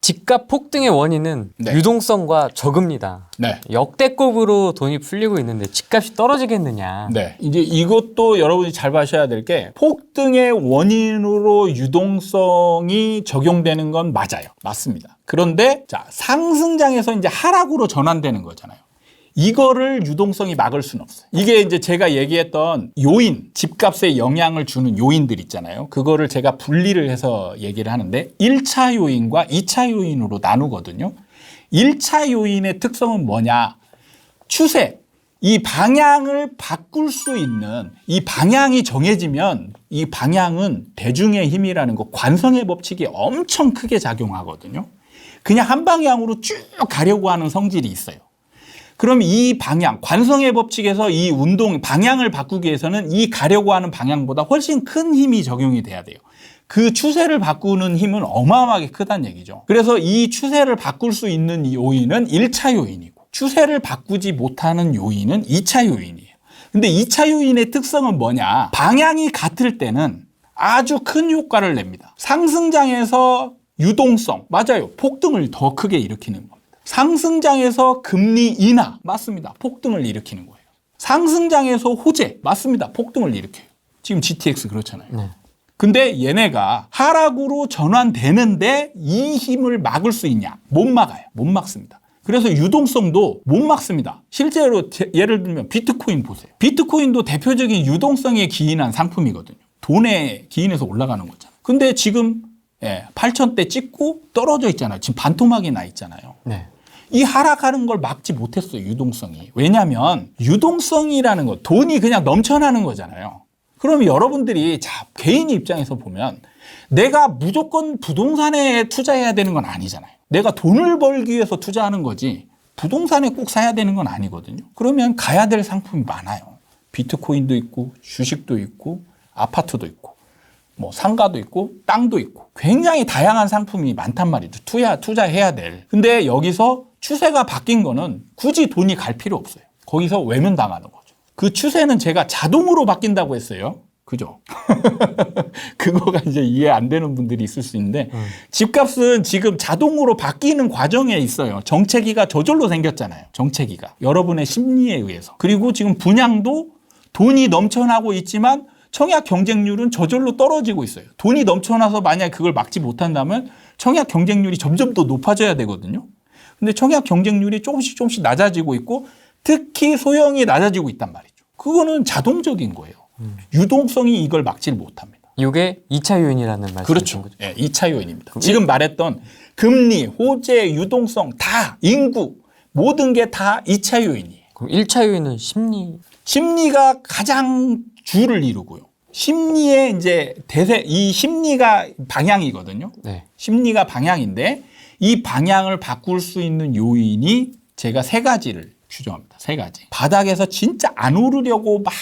집값 폭등의 원인은 네. 유동성과 저금리다. 네. 역대급으로 돈이 풀리고 있는데 집값이 떨어지겠느냐. 네. 이제 이것도 여러분이 잘 봐셔야 될 게 폭등의 원인으로 유동성이 적용되는 건 맞아요. 맞습니다. 그런데 자, 상승장에서 이제 하락으로 전환되는 거잖아요. 이거를 유동성이 막을 수는 없어요. 이게 이제 제가 얘기했던 요인, 집값에 영향을 주는 요인들 있잖아요. 그거를 제가 분리를 해서 얘기를 하는데 1차 요인과 2차 요인으로 나누거든요. 1차 요인의 특성은 뭐냐? 추세, 이 방향을 바꿀 수 있는 이 방향이 정해지면 이 방향은 대중의 힘이라는 거 관성의 법칙이 엄청 크게 작용하거든요. 그냥 한 방향으로 쭉 가려고 하는 성질이 있어요. 그럼 이 방향, 관성의 법칙에서 이 운동, 방향을 바꾸기 위해서는 이 가려고 하는 방향보다 훨씬 큰 힘이 적용이 돼야 돼요. 그 추세를 바꾸는 힘은 어마어마하게 크다는 얘기죠. 그래서 이 추세를 바꿀 수 있는 이 요인은 1차 요인이고, 추세를 바꾸지 못하는 요인은 2차 요인이에요. 근데 2차 요인의 특성은 뭐냐? 방향이 같을 때는 아주 큰 효과를 냅니다. 상승장에서 유동성, 맞아요. 폭등을 더 크게 일으키는 겁니다. 상승장에서 금리 인하, 맞습니다. 폭등을 일으키는 거예요. 상승장에서 호재, 맞습니다. 폭등을 일으켜요. 지금 GTX 그렇잖아요. 네. 근데 얘네가 하락으로 전환되는데 이 힘을 막을 수 있냐? 못 막아요. 못 막습니다. 그래서 유동성도 못 막습니다. 실제로 제- 예를 들면 비트코인 보세요. 비트코인도 대표적인 유동성에 기인한 상품이거든요. 돈에 기인해서 올라가는 거잖아요. 근데 지금 예, 8천대 찍고 떨어져 있잖아요. 지금 반토막이 나 있잖아요. 네. 이 하락하는 걸 막지 못했어요, 유동성이. 왜냐하면 유동성이라는 거, 돈이 그냥 넘쳐나는 거잖아요. 그럼 여러분들이 자, 개인 입장에서 보면 내가 무조건 부동산에 투자해야 되는 건 아니잖아요. 내가 돈을 벌기 위해서 투자하는 거지 부동산에 꼭 사야 되는 건 아니거든요. 그러면 가야 될 상품이 많아요. 비트코인도 있고 주식도 있고 아파트도 있고 뭐 상가도 있고 땅도 있고 굉장히 다양한 상품이 많단 말이죠. 투자 투자해야 될. 근데 여기서 추세가 바뀐 거는 굳이 돈이 갈 필요 없어요. 거기서 외면 당하는 거죠. 그 추세는 제가 자동으로 바뀐다고 했어요. 그죠? 그거가 이제 이해 안 되는 분들이 있을 수 있는데 집값은 지금 자동으로 바뀌는 과정에 있어요. 정체기가 저절로 생겼잖아요. 정체기가 여러분의 심리에 의해서. 그리고 지금 분양도 돈이 넘쳐나고 있지만 청약 경쟁률은 저절로 떨어지고 있어요. 돈이 넘쳐나서 만약에 그걸 막지 못한다면 청약 경쟁률이 점점 더 높아져야 되거든요. 근데 청약 경쟁률이 조금씩 조금씩 낮아지고 있고 특히 소형이 낮아지고 있단 말이죠. 그거는 자동적인 거예요. 유동성이 이걸 막지를 못합니다. 이게 2차 요인이라는 말씀이신 그렇죠. 거죠. 예, 2차 요인입니다. 지금 말했던 금리, 호재, 유동성 다 인구 모든 게 다 2차 요인이에요. 그럼 1차 요인은 심리. 심리가 가장 주를 이루고요. 심리의 이제 대세 이 심리가 방향이거든요. 네. 심리가 방향인데 이 방향을 바꿀 수 있는 요인이 제가 세 가지를 규정합니다. 세 가지. 바닥에서 진짜 안 오르려고 막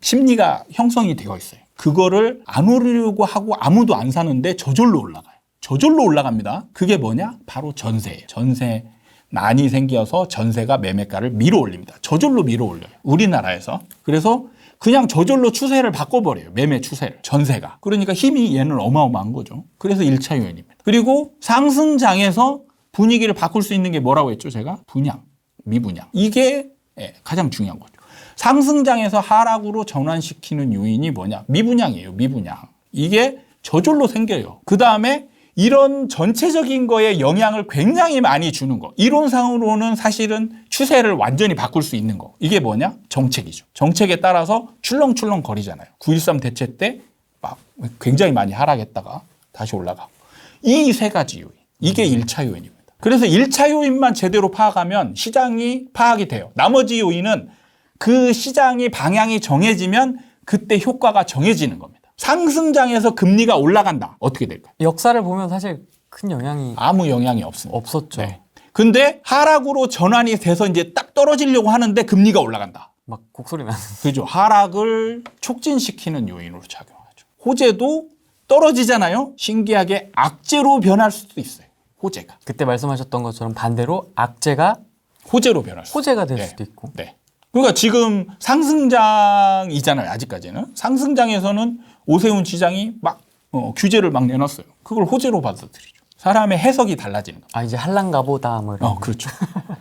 심리가 형성이 되어 있어요. 그거를 안 오르려고 하고 아무도 안 사는데 저절로 올라가요. 저절로 올라갑니다. 그게 뭐냐? 바로 전세예요. 전세 난이 생겨서 전세가 매매가를 밀어 올립니다. 저절로 밀어 올려요. 우리나라에서. 그래서 그냥 저절로 추세를 바꿔버려요. 매매 추세를. 전세가. 그러니까 힘이 얘는 어마어마한 거죠. 그래서 1차 요인입니다. 그리고 상승장에서 분위기를 바꿀 수 있는 게 뭐라고 했죠? 제가? 분양, 미분양. 이게 예, 가장 중요한 거죠. 상승장에서 하락으로 전환시키는 요인이 뭐냐? 미분양이에요. 미분양. 이게 저절로 생겨요. 그 다음에 이런 전체적인 거에 영향을 굉장히 많이 주는 거. 이론상으로는 사실은 추세를 완전히 바꿀 수 있는 거. 이게 뭐냐? 정책이죠. 정책에 따라서 출렁출렁 거리잖아요. 9.13 대책 때막 굉장히 많이 하락했다가 다시 올라가고. 이 세 가지 요인. 이게 일 1차 요인입니다. 그래서 1차 요인만 제대로 파악하면 시장이 파악이 돼요. 나머지 요인은 그 시장이 방향이 정해지면 그때 효과가 정해지는 겁니다. 상승장에서 금리가 올라간다. 어떻게 될까요? 역사를 보면 사실 큰 영향이 아무 영향이 없습니다. 없었죠. 네. 근데 하락으로 전환이 돼서 이제 딱 떨어지려고 하는데 금리가 올라간다. 막 곡소리 나는. 그죠? 하락을 촉진시키는 요인으로 작용하죠. 호재도 떨어지잖아요. 신기하게 악재로 변할 수도 있어요. 호재가. 그때 말씀하셨던 것처럼 반대로 악재가 호재로 변할 수. 호재가 될 네. 수도 있고. 네. 그러니까 지금 상승장이잖아요. 아직까지는. 상승장에서는 오세훈 시장이 막 어, 규제를 막 내놨어요. 그걸 호재로 받아들이죠. 사람의 해석이 달라지는 거예요. 아 이제 할란가 보다 뭐 이런. 어, 그렇죠.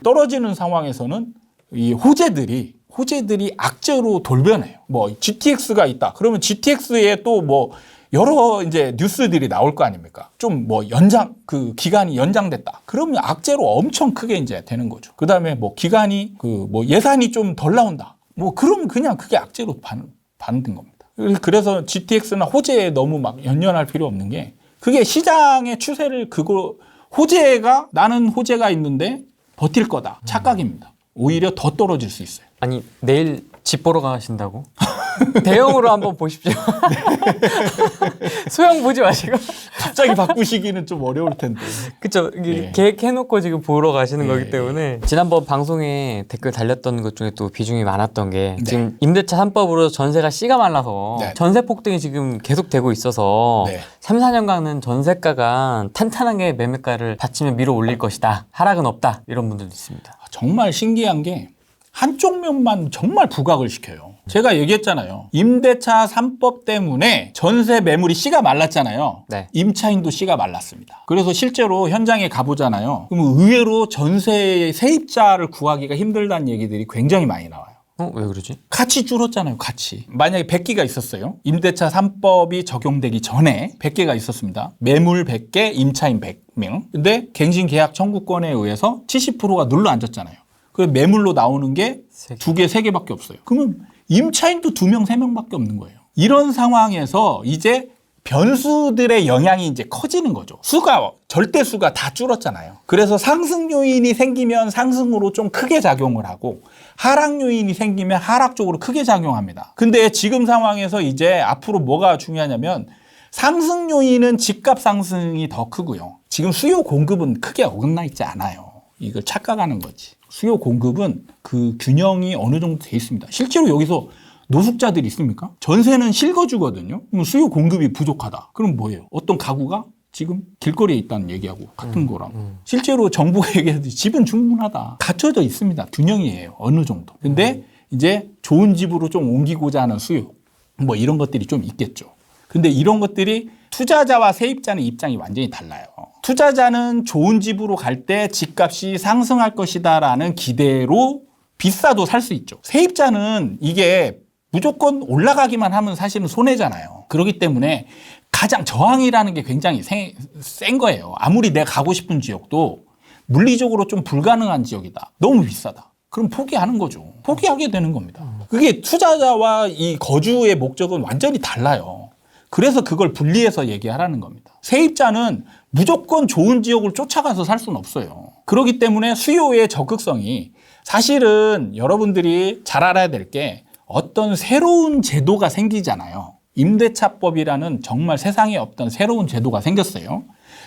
떨어지는 상황에서는 이 호재들이 호재들이 악재로 돌변해요. 뭐 GTX가 있다. 그러면 GTX에 또뭐 여러 이제 뉴스들이 나올 거 아닙니까? 좀 뭐 연장 그 기간이 연장됐다. 그러면 악재로 엄청 크게 이제 되는 거죠. 그다음에 뭐 기간이 그 뭐 예산이 좀 덜 나온다. 뭐 그러면 그냥 그게 악재로 반, 반든 겁니다. 그래서 GTX나 호재에 너무 막 연연할 필요 없는 게 그게 시장의 추세를 그거 호재가 나는 호재가 있는데 버틸 거다 착각입니다. 오히려 더 떨어질 수 있어요. 아니 내일 집 보러 가신다고? 대형으로 한번 보십시오. 소형 보지 마시고. 갑자기 바꾸시기는 좀 어려울 텐데. 그쵸. 예. 계획해놓고 지금 보러 가시는 예, 거기 때문에. 지난번 방송에 댓글 달렸던 것 중에 또 비중이 많았던 게 네. 지금 임대차 3법으로 전세가 씨가 말라서 네. 전세 폭등이 지금 계속되고 있어서 네. 3, 4년간은 전세가가 탄탄하게 매매가를 받치며 밀어 올릴 것이다. 하락은 없다. 이런 분들도 있습니다. 정말 신기한 게 한쪽 면만 정말 부각을 시켜요. 제가 얘기했잖아요. 임대차 3법 때문에 전세 매물이 씨가 말랐잖아요. 네. 임차인도 씨가 말랐습니다. 그래서 실제로 현장에 가보잖아요. 그러면 의외로 전세 세입자를 구하기가 힘들다는 얘기들이 굉장히 많이 나와요. 어? 왜 그러지? 같이 줄었잖아요, 같이. 만약에 100개가 있었어요. 임대차 3법이 적용되기 전에 100개가 있었습니다. 매물 100개, 임차인 100명. 근데 갱신 계약 청구권에 의해서 70%가 눌러 앉았잖아요. 그 매물로 나오는 게. 두 개, 세 개밖에 없어요. 그러면 임차인도 두 명, 세 명밖에 없는 거예요. 이런 상황에서 이제 변수들의 영향이 이제 커지는 거죠. 수가 절대 수가 다 줄었잖아요. 그래서 상승 요인이 생기면 상승으로 좀 크게 작용을 하고 하락 요인이 생기면 하락 쪽으로 크게 작용합니다. 근데 지금 상황에서 이제 앞으로 뭐가 중요하냐면 상승 요인은 집값 상승이 더 크고요. 지금 수요 공급은 크게 어긋나 있지 않아요. 이걸 착각하는 거지. 수요 공급은 그 균형이 어느 정도 돼 있습니다. 실제로 여기서 노숙자들이 있습니까? 전세는 실거주거든요. 그럼 수요 공급이 부족하다. 그럼 뭐예요? 어떤 가구가 지금 길거리에 있다는 얘기하고 같은 거랑 실제로 정부가 얘기하듯이 집은 충분하다. 갖춰져 있습니다. 균형이에요. 어느 정도. 근데 이제 좋은 집으로 좀 옮기고자 하는 수요 뭐 이런 것들이 좀 있겠죠. 근데 이런 것들이 투자자와 세입자는 입장이 완전히 달라요. 투자자는 좋은 집으로 갈 때 집값이 상승할 것이다라는 기대로 비싸도 살 수 있죠. 세입자는 이게 무조건 올라가기만 하면 사실은 손해잖아요. 그렇기 때문에 가장 저항이라는 게 굉장히 세- 센 거예요. 아무리 내가 가고 싶은 지역도 물리적으로 좀 불가능한 지역이다. 너무 비싸다. 그럼 포기하는 거죠. 포기하게 되는 겁니다. 그게 투자자와 이 거주의 목적은 완전히 달라요. 그래서 그걸 분리해서 얘기하라는 겁니다. 세입자는 무조건 좋은 지역을 쫓아가서 살 수는 없어요. 그렇기 때문에 수요의 적극성이 사실은 여러분들이 잘 알아야 될 게 어떤 새로운 제도가 생기잖아요. 임대차법이라는 정말 세상에 없던 새로운 제도가 생겼어요.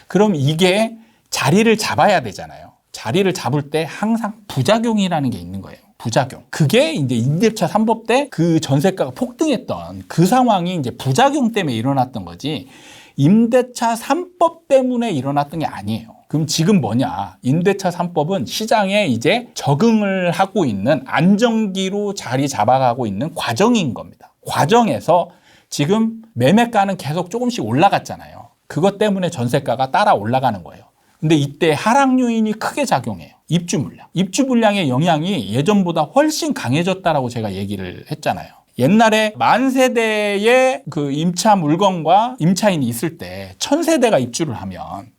그럼 이게 자리를 잡아야 되잖아요. 자리를 잡을 때 항상 부작용이라는 게 있는 거예요. 부작용. 그게 이제 임대차 3법 때 그 전세가가 폭등했던 그 상황이 이제 부작용 때문에 일어났던 거지 임대차 3법 때문에 일어났던 게 아니에요. 그럼 지금 뭐냐? 임대차 3법은 시장에 이제 적응을 하고 있는 안정기로 자리 잡아가고 있는 과정인 겁니다. 과정에서 지금 매매가는 계속 조금씩 올라갔잖아요. 그것 때문에 전세가가 따라 올라가는 거예요. 근데 이때 하락 요인이 크게 작용해요. 입주 물량. 입주 물량의 영향이 예전보다 훨씬 강해졌다라고 제가 얘기를 했잖아요. 옛날에 만 세대의 그 임차 물건과 임차인이 있을 때 천 세대가 입주를 하면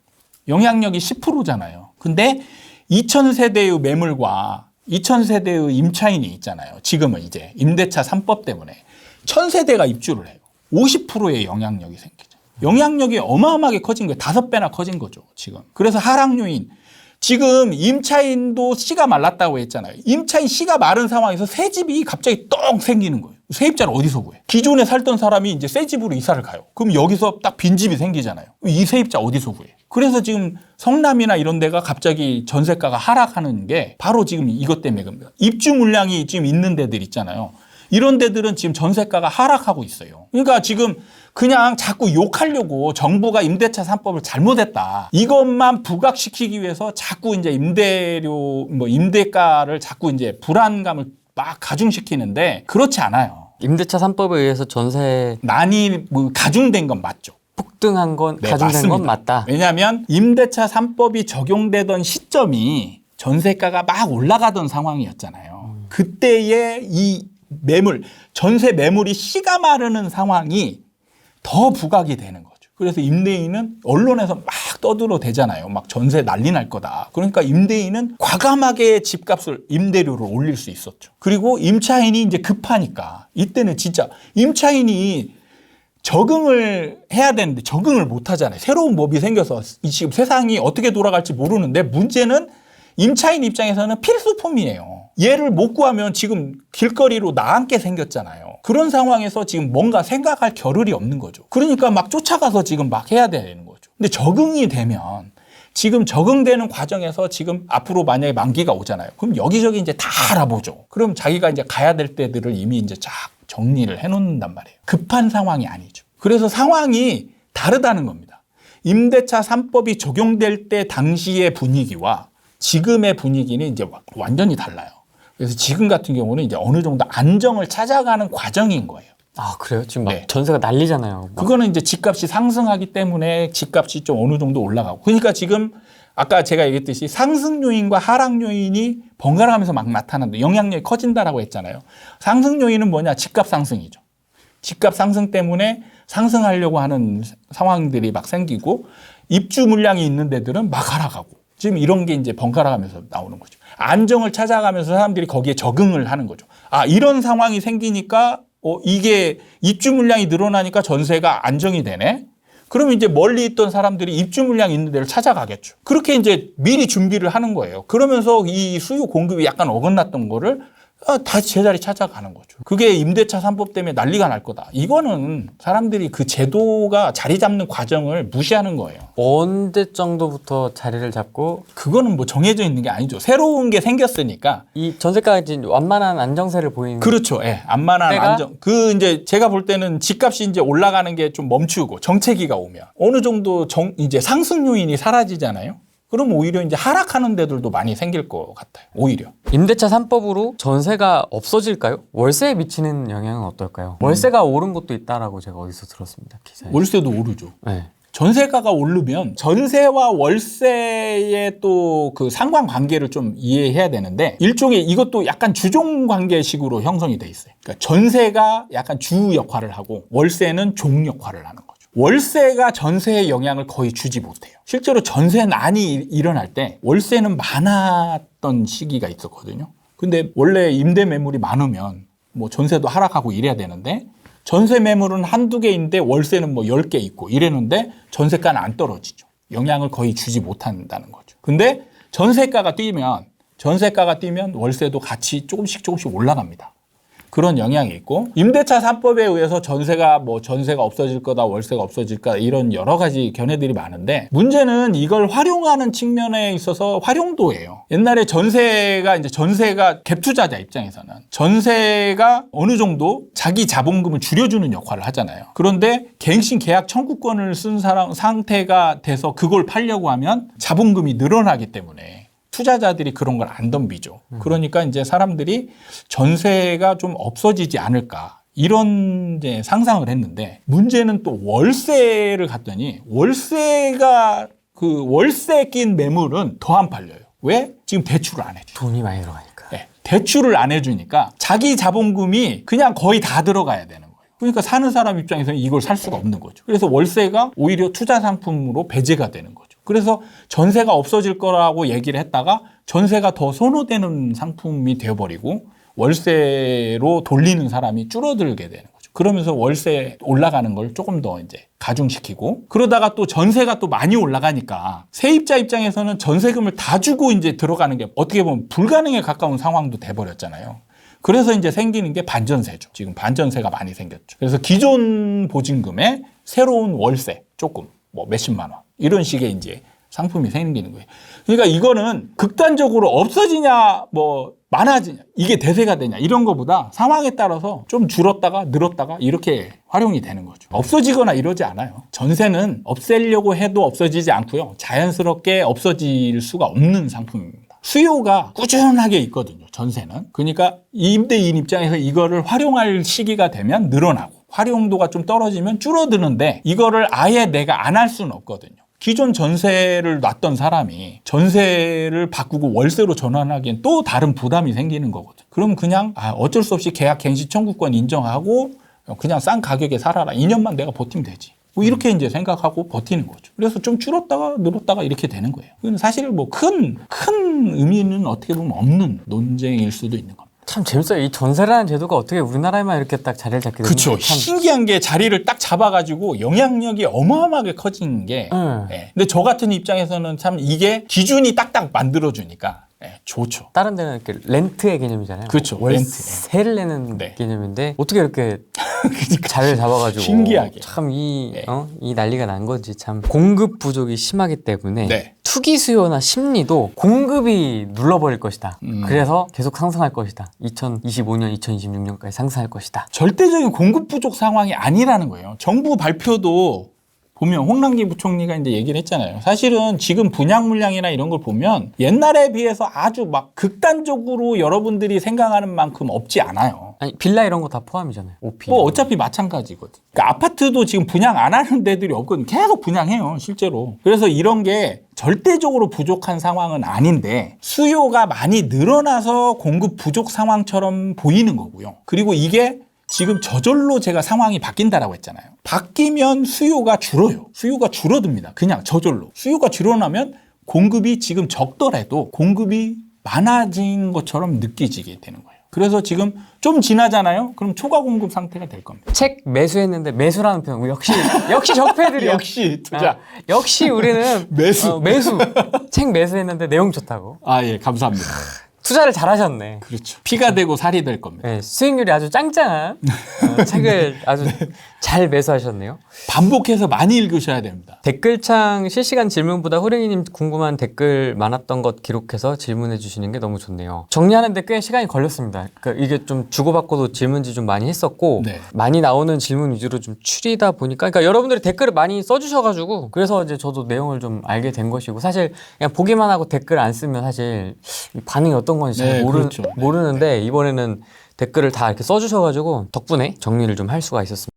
영향력이 10%잖아요. 근데 2천 세대의 매물과 2천 세대의 임차인이 있잖아요. 지금은 이제 임대차 3법 때문에 천 세대가 입주를 해요. 50%의 영향력이 생기죠. 영향력이 어마어마하게 커진 거예요. 다섯 배나 커진 거죠, 지금. 그래서 하락 요인. 지금 임차인도 씨가 말랐다고 했잖아요. 임차인 씨가 마른 상황에서 새 집이 갑자기 떡 생기는 거예요. 세입자를 어디서 구해? 기존에 살던 사람이 이제 새 집으로 이사를 가요. 그럼 여기서 딱 빈집이 생기잖아요. 이 세입자 어디서 구해? 그래서 지금 성남이나 이런 데가 갑자기 전세가가 하락하는 게 바로 지금 이것 때문에 그럽니다. 입주 물량이 지금 있는 데들 있잖아요. 이런 데들은 지금 전세가가 하락하고 있어요. 그러니까 지금 그냥 자꾸 욕하려고 정부가 임대차 3법을 잘못했다. 이것만 부각시키기 위해서 자꾸 이제 임대료, 뭐 임대가를 자꾸 이제 불안감을 막 가중시키는데 그렇지 않아요. 임대차 3법에 의해서 전세 난이 뭐 가중된 건 맞죠. 폭등한 건 네, 가중된 건 맞습니다. 맞다. 왜냐하면 임대차 3법이 적용되던 시점이 전세가가 막 올라가던 상황이었잖아요. 그때의 이 매물, 전세 매물이 씨가 마르는 상황이 더 부각이 되는 거죠. 그래서 임대인은 언론에서 막 떠들어 대잖아요. 막 전세 난리 날 거다. 그러니까 임대인은 과감하게 집값을 임대료를 올릴 수 있었죠. 그리고 임차인이 이제 급하니까 이때는 진짜 임차인이 적응을 해야 되는데 적응을 못 하잖아요. 새로운 법이 생겨서 이 지금 세상이 어떻게 돌아갈지 모르는데 문제는 임차인 입장에서는 필수품이에요. 얘를 못 구하면 지금 길거리로 나앉게 생겼잖아요. 그런 상황에서 지금 뭔가 생각할 겨를이 없는 거죠. 그러니까 막 쫓아가서 지금 막 해야 되는 거죠. 근데 적응이 되면 지금 적응되는 과정에서 지금 앞으로 만약에 만기가 오잖아요. 그럼 여기저기 이제 다 알아보죠. 그럼 자기가 이제 가야 될 때들을 이미 이제 쫙 정리를 해 놓는단 말이에요. 급한 상황이 아니죠. 그래서 상황이 다르다는 겁니다. 임대차 3법이 적용될 때 당시의 분위기와 지금의 분위기는 이제 와- 완전히 달라요. 그래서 지금 같은 경우는 이제 어느 정도 안정을 찾아가는 과정인 거예요. 아 그래요? 지금 막 네. 전세가 난리잖아요. 막. 그거는 이제 집값이 상승하기 때문에 집값이 좀 어느 정도 올라가고. 그러니까 지금 아까 제가 얘기했듯이 상승 요인과 하락 요인이 번갈아가면서 막 나타난다. 영향력이 커진다라고 했잖아요. 상승 요인은 뭐냐? 집값 상승이죠. 집값 상승 때문에 상승하려고 하는 상황들이 막 생기고 입주 물량이 있는 데들은 막 하락하고 지금 이런 게 이제 번갈아가면서 나오는 거죠. 안정을 찾아가면서 사람들이 거기에 적응을 하는 거죠. 아, 이런 상황이 생기니까 어, 이게 입주 물량이 늘어나니까 전세가 안정이 되네. 그러면 이제 멀리 있던 사람들이 입주 물량 있는 데를 찾아가겠죠. 그렇게 이제 미리 준비를 하는 거예요. 그러면서 이 수요 공급이 약간 어긋났던 거를 아, 다시 제자리 찾아가는 거죠. 그게 임대차 3법 때문에 난리가 날 거다. 이거는 사람들이 그 제도가 자리 잡는 과정을 무시하는 거예요. 언제 정도부터 자리를 잡고 그거는 뭐 정해져 있는 게 아니죠. 새로운 게 생겼으니까. 이 전세가가 이제 완만한 안정세를 보이는 그렇죠. 예. 안만한 때가? 안정. 그 이제 제가 볼 때는 집값이 이제 올라가는 게 좀 멈추고 정체기가 오면 어느 정도 정 이제 상승 요인이 사라지잖아요. 그럼 오히려 이제 하락하는 데들도 많이 생길 것 같아요. 오히려. 임대차 3법으로 전세가 없어질까요? 월세에 미치는 영향은 어떨까요? 음. 월세가 오른 곳도 있다라고 제가 어디서 들었습니다. 기사에. 월세도 오르죠. 네. 전세가가 오르면 전세와 월세의 또 그 상관 관계를 좀 이해해야 되는데 일종의 이것도 약간 주종 관계식으로 형성이 돼 있어요. 그러니까 전세가 약간 주 역할을 하고 월세는 종 역할을 하는 거죠. 월세가 전세에 영향을 거의 주지 못해요. 실제로 전세난이 일어날 때 월세는 많았던 시기가 있었거든요. 근데 원래 임대 매물이 많으면 뭐 전세도 하락하고 이래야 되는데 전세 매물은 한두 개인데 월세는 뭐 10개 있고 이랬는데 전세가는 안 떨어지죠. 영향을 거의 주지 못한다는 거죠. 근데 전세가가 뛰면 전세가가 뛰면 월세도 같이 조금씩 조금씩 올라갑니다. 그런 영향이 있고 임대차 3법에 의해서 전세가 뭐 전세가 없어질 거다 월세가 없어질 거다 이런 여러 가지 견해들이 많은데 문제는 이걸 활용하는 측면에 있어서 활용도예요. 옛날에 전세가 이제 전세가 갭 투자자 입장에서는 전세가 어느 정도 자기 자본금을 줄여주는 역할을 하잖아요. 그런데 갱신 계약 청구권을 쓴 사람 상태가 돼서 그걸 팔려고 하면 자본금이 늘어나기 때문에 투자자들이 그런 걸 안 덤비죠. 그러니까 이제 사람들이 전세가 좀 없어지지 않을까. 이런 이제 상상을 했는데 문제는 또 월세를 갔더니 월세가 그 월세 낀 매물은 더 안 팔려요. 왜? 지금 대출을 안 해줘. 돈이 많이 들어가니까. 네, 대출을 안 해주니까 자기 자본금이 그냥 거의 다 들어가야 되는 거예요. 그러니까 사는 사람 입장에서는 이걸 살 수가 없는 거죠. 그래서 월세가 오히려 투자 상품으로 배제가 되는 거죠. 그래서 전세가 없어질 거라고 얘기를 했다가 전세가 더 선호되는 상품이 되어버리고 월세로 돌리는 사람이 줄어들게 되는 거죠. 그러면서 월세 올라가는 걸 조금 더 이제 가중시키고 그러다가 또 전세가 또 많이 올라가니까 세입자 입장에서는 전세금을 다 주고 이제 들어가는 게 어떻게 보면 불가능에 가까운 상황도 돼버렸잖아요. 그래서 이제 생기는 게 반전세죠. 지금 반전세가 많이 생겼죠. 그래서 기존 보증금에 새로운 월세 조금 뭐 몇십만 원 이런 식의 이제 상품이 생기는 거예요. 그러니까 이거는 극단적으로 없어지냐 뭐 많아지냐 이게 대세가 되냐 이런 거보다 상황에 따라서 좀 줄었다가 늘었다가 이렇게 활용이 되는 거죠. 없어지거나 이러지 않아요. 전세는 없애려고 해도 없어지지 않고요. 자연스럽게 없어질 수가 없는 상품입니다. 수요가 꾸준하게 있거든요. 전세는. 그러니까 임대인 입장에서 이거를 활용할 시기가 되면 늘어나고 활용도가 좀 떨어지면 줄어드는데 이거를 아예 내가 안 할 수는 없거든요. 기존 전세를 놨던 사람이 전세를 바꾸고 월세로 전환하기엔 또 다른 부담이 생기는 거거든. 그럼 그냥 아, 어쩔 수 없이 계약 갱시 청구권 인정하고 그냥 싼 가격에 살아라. 2년만 내가 버티면 되지. 뭐 이렇게 이제 생각하고 버티는 거죠. 그래서 좀 줄었다가 늘었다가 이렇게 되는 거예요. 사실 뭐 큰, 큰 의미는 어떻게 보면 없는 논쟁일 수도 있는 겁니다. 참 재밌어요. 이 전세라는 제도가 어떻게 우리나라에만 이렇게 딱 자리를 잡게 되는 그렇죠. 참 신기한 게 자리를 딱 잡아가지고 영향력이 어마어마하게 커진 게. 응. 예. 근데 저 같은 입장에서는 참 이게 기준이 딱딱 만들어주니까 예, 좋죠. 다른 데는 이렇게 렌트의 개념이잖아요. 그렇죠. 월세를 내는 네. 개념인데 어떻게 이렇게 자리를 잡아가지고 신기하게. 참이 네. 어? 이 난리가 난 건지 참 공급 부족이 심하기 때문에 네. 투기 수요나 심리도 공급이 눌러버릴 것이다. 음. 그래서 계속 상승할 것이다. 2025년, 2026년까지 상승할 것이다. 절대적인 공급 부족 상황이 아니라는 거예요. 정부 발표도 보면 홍남기 부총리가 이제 얘기를 했잖아요. 사실은 지금 분양 물량이나 이런 걸 보면 옛날에 비해서 아주 막 극단적으로 여러분들이 생각하는 만큼 없지 않아요. 아니 빌라 이런 거 다 포함이잖아요. 오피. 뭐 어차피 마찬가지거든. 그러니까 아파트도 지금 분양 안 하는 데들이 없거든. 계속 분양해요, 실제로. 그래서 이런 게 절대적으로 부족한 상황은 아닌데 수요가 많이 늘어나서 공급 부족 상황처럼 보이는 거고요. 그리고 이게 지금 저절로 제가 상황이 바뀐다라고 했잖아요. 바뀌면 수요가 줄어요. 수요가 줄어듭니다. 그냥 저절로. 수요가 줄어나면 공급이 지금 적더라도 공급이 많아진 것처럼 느껴지게 되는 거예요. 그래서 지금 좀 지나잖아요. 그럼 초과 공급 상태가 될 겁니다. 책 매수했는데 매수라는 표현 역시 역시 적폐들이야. 역시 투자. 아, 역시 우리는 매수. 어, 매수. 책 매수했는데 내용 좋다고. 아, 예, 감사합니다. 투자를 잘 하셨네. 그렇죠. 피가 되고 살이 될 겁니다. 네, 수익률이 아주 짱짱한 어, 책을 아주 네. 잘 매수하셨네요. 반복해서 많이 읽으셔야 됩니다. 댓글창 실시간 질문보다 호랭이님 궁금한 댓글 많았던 것 기록해서 질문해 주시는 게 너무 좋네요. 정리하는데 꽤 시간이 걸렸습니다. 그러니까 이게 좀 주고받고도 질문지 좀 많이 했었고 네. 많이 나오는 질문 위주로 좀 추리다 보니까 그러니까 여러분들이 댓글을 많이 써주셔가지고 그래서 이제 저도 내용을 좀 알게 된 것이고 사실 그냥 보기만 하고 댓글 안 쓰면 사실 이 반응이 어떤 건지 잘 네, 모르, 그렇죠. 네, 모르는데 이번에는 댓글을 다 이렇게 써주셔가지고 덕분에 정리를 좀 할 수가 있었습니다.